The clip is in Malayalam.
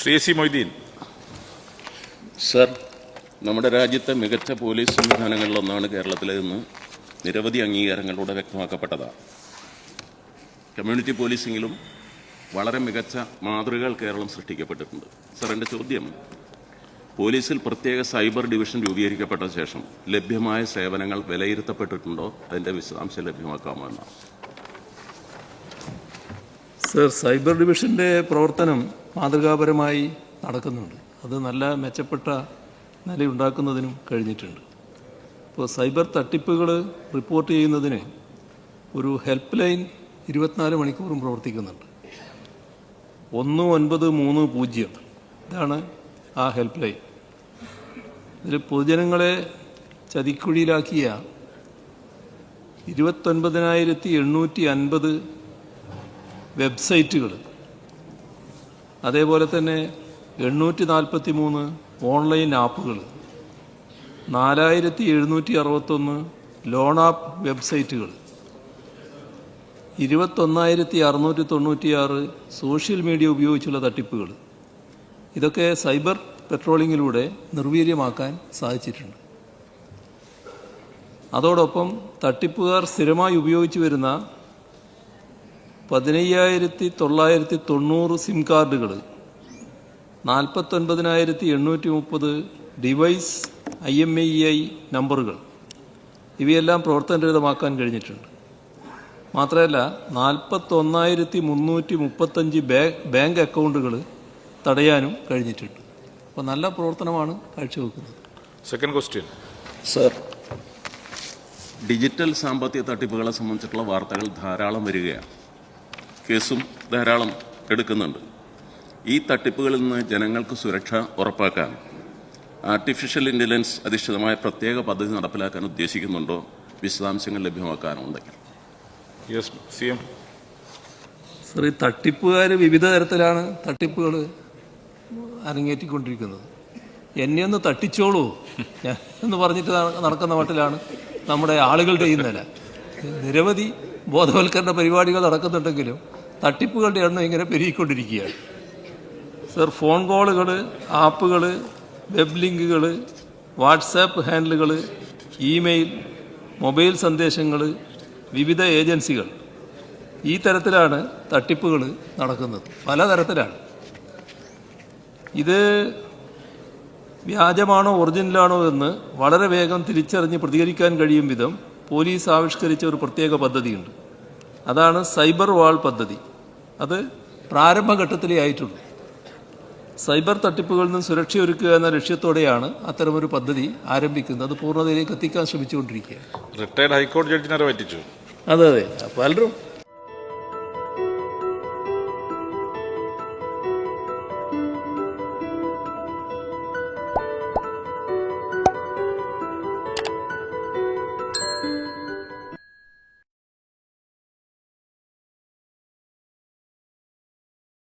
ശ്രീ സി മൊയ്തീൻ. സർ നമ്മുടെ രാജ്യത്തെ മികച്ച പോലീസ് സംവിധാനങ്ങളിലൊന്നാണ് കേരളത്തിലെന്ന് നിരവധി അംഗീകാരങ്ങളിലൂടെ വ്യക്തമാക്കപ്പെട്ടതാണ് കമ്മ്യൂണിറ്റി പോലീസിങ്ങിലും വളരെ മികച്ച മാതൃകകൾ കേരളം സൃഷ്ടിക്കപ്പെട്ടിട്ടുണ്ട്. സർ എന്റെ ചോദ്യം പോലീസിൽ പ്രത്യേക സൈബർ ഡിവിഷൻ രൂപീകരിക്കപ്പെട്ട ശേഷം ലഭ്യമായ സേവനങ്ങൾ വിലയിരുത്തപ്പെട്ടിട്ടുണ്ടോ? അതിന്റെ വിശദാംശം ലഭ്യമാക്കാമോ എന്നാണ്. സർ സൈബർ ഡിവിഷന്റെ പ്രവർത്തനം മാതൃകാപരമായി നടക്കുന്നുണ്ട്. അത് നല്ല മെച്ചപ്പെട്ട നിലയുണ്ടാക്കുന്നതിനും കഴിഞ്ഞിട്ടുണ്ട്. ഇപ്പോൾ സൈബർ തട്ടിപ്പുകൾ റിപ്പോർട്ട് ചെയ്യുന്നതിന് ഒരു ഹെൽപ്പ് ലൈൻ ഇരുപത്തിനാല് മണിക്കൂറും പ്രവർത്തിക്കുന്നുണ്ട്. ഒന്ന് ഒൻപത് മൂന്ന് പൂജ്യം ഇതാണ് ആ ഹെൽപ്പ് ലൈൻ ഇതിൽ പൊതുജനങ്ങളെ ചതിക്കുഴിയിലാക്കിയ ഇരുപത്തൊൻപതിനായിരത്തി എണ്ണൂറ്റി അൻപത് വെബ്സൈറ്റുകൾ. അതേപോലെ തന്നെ എണ്ണൂറ്റി നാൽപ്പത്തി മൂന്ന് ഓൺലൈൻ ആപ്പുകൾ. നാലായിരത്തി എഴുന്നൂറ്റി അറുപത്തൊന്ന് ലോൺ ആപ്പ് വെബ്സൈറ്റുകൾ. ഇരുപത്തൊന്നായിരത്തി അറുന്നൂറ്റി തൊണ്ണൂറ്റിയാറ് സോഷ്യൽ മീഡിയ ഉപയോഗിച്ചുള്ള തട്ടിപ്പുകൾ. ഇതൊക്കെ സൈബർ പെട്രോളിങ്ങിലൂടെ നിർവീര്യമാക്കാൻ സാധിച്ചിട്ടുണ്ട്. അതോടൊപ്പം തട്ടിപ്പുകാർ സ്ഥിരമായി ഉപയോഗിച്ചു വരുന്ന പതിനയ്യായിരത്തി തൊള്ളായിരത്തി തൊണ്ണൂറ് സിം കാർഡുകൾ നാൽപ്പത്തൊൻപതിനായിരത്തി എണ്ണൂറ്റി മുപ്പത് device I M I I നമ്പറുകൾ ഇവയെല്ലാം പ്രവർത്തനരഹിതമാക്കാൻ കഴിഞ്ഞിട്ടുണ്ട്. മാത്രമല്ല നാൽപ്പത്തൊന്നായിരത്തി മുന്നൂറ്റി മുപ്പത്തഞ്ച് ബാങ്ക് അക്കൗണ്ടുകൾ തടയാനും കഴിഞ്ഞിട്ടുണ്ട്. അപ്പോൾ നല്ല പ്രവർത്തനമാണ് കാഴ്ചവെക്കുന്നത്. സെക്കൻഡ് ക്വസ്റ്റ്യൻ സർ ഡിജിറ്റൽ സാമ്പത്തിക തട്ടിപ്പുകളെ സംബന്ധിച്ചിട്ടുള്ള വാർത്തകൾ ധാരാളം വരികയാണ്. കേസും ധാരാളം എടുക്കുന്നുണ്ട്. ഈ തട്ടിപ്പുകളിൽ നിന്ന് ജനങ്ങൾക്ക് സുരക്ഷ ഉറപ്പാക്കാൻ ആർട്ടിഫിഷ്യൽ ഇന്റലിജൻസ് അധിഷ്ഠിതമായ പ്രത്യേക പദ്ധതി നടപ്പിലാക്കാൻ ഉദ്ദേശിക്കുന്നുണ്ടോ? വിശദാംശങ്ങൾ ലഭ്യമാക്കാനുണ്ടെങ്കിൽ യെസ് സി എം സർ ഈ തട്ടിപ്പുകാർ വിവിധ തരത്തിലാണ് തട്ടിപ്പുകൾ അരങ്ങേറ്റിക്കൊണ്ടിരിക്കുന്നത്. എന്നെ ഒന്ന് തട്ടിച്ചോളൂ. ഞാൻ എന്ന് പറഞ്ഞിട്ട് നടക്കുന്ന മട്ടിലാണ് നമ്മുടെ ആളുകളുടെ ഈ നില. നിരവധി ബോധവൽക്കരണ പരിപാടികൾ നടക്കുന്നുണ്ടെങ്കിലും തട്ടിപ്പുകളുടെ എണ്ണം ഇങ്ങനെ പെരുകിക്കൊണ്ടിരിക്കുകയാണ്. സർ ഫോൺ കോളുകൾ ആപ്പുകൾ വെബ് ലിങ്കുകൾ വാട്സാപ്പ് ഹാൻഡിലുകൾ ഇമെയിൽ മൊബൈൽ സന്ദേശങ്ങൾ വിവിധ ഏജൻസികൾ. ഈ തരത്തിലാണ് തട്ടിപ്പുകൾ നടക്കുന്നത്. പലതരത്തിലാണ്. ഇത് വ്യാജമാണോ ഒറിജിനലാണോ എന്ന് വളരെ വേഗം തിരിച്ചറിഞ്ഞ് പ്രതികരിക്കാൻ കഴിയും വിധം പോലീസ് ആവിഷ്കരിച്ച ഒരു പ്രത്യേക പദ്ധതിയുണ്ട്. അതാണ് സൈബർ വാൾ പദ്ധതി. അത് പ്രാരംഭഘട്ടത്തിലേ ആയിട്ടുള്ളൂ. സൈബർ തട്ടിപ്പുകളിൽ നിന്ന് സുരക്ഷയൊരുക്കുക എന്ന ലക്ഷ്യത്തോടെയാണ് അത്തരമൊരു പദ്ധതി ആരംഭിക്കുന്നത്. അത് പൂർണതയിലേക്ക് എത്തിക്കാൻ ശ്രമിച്ചുകൊണ്ടിരിക്കുകയാണ്. റിട്ടയർഡ് ഹൈക്കോടതി ജഡ്ജിനെ പറ്റിച്ചു. അതെ അതെ. പലരും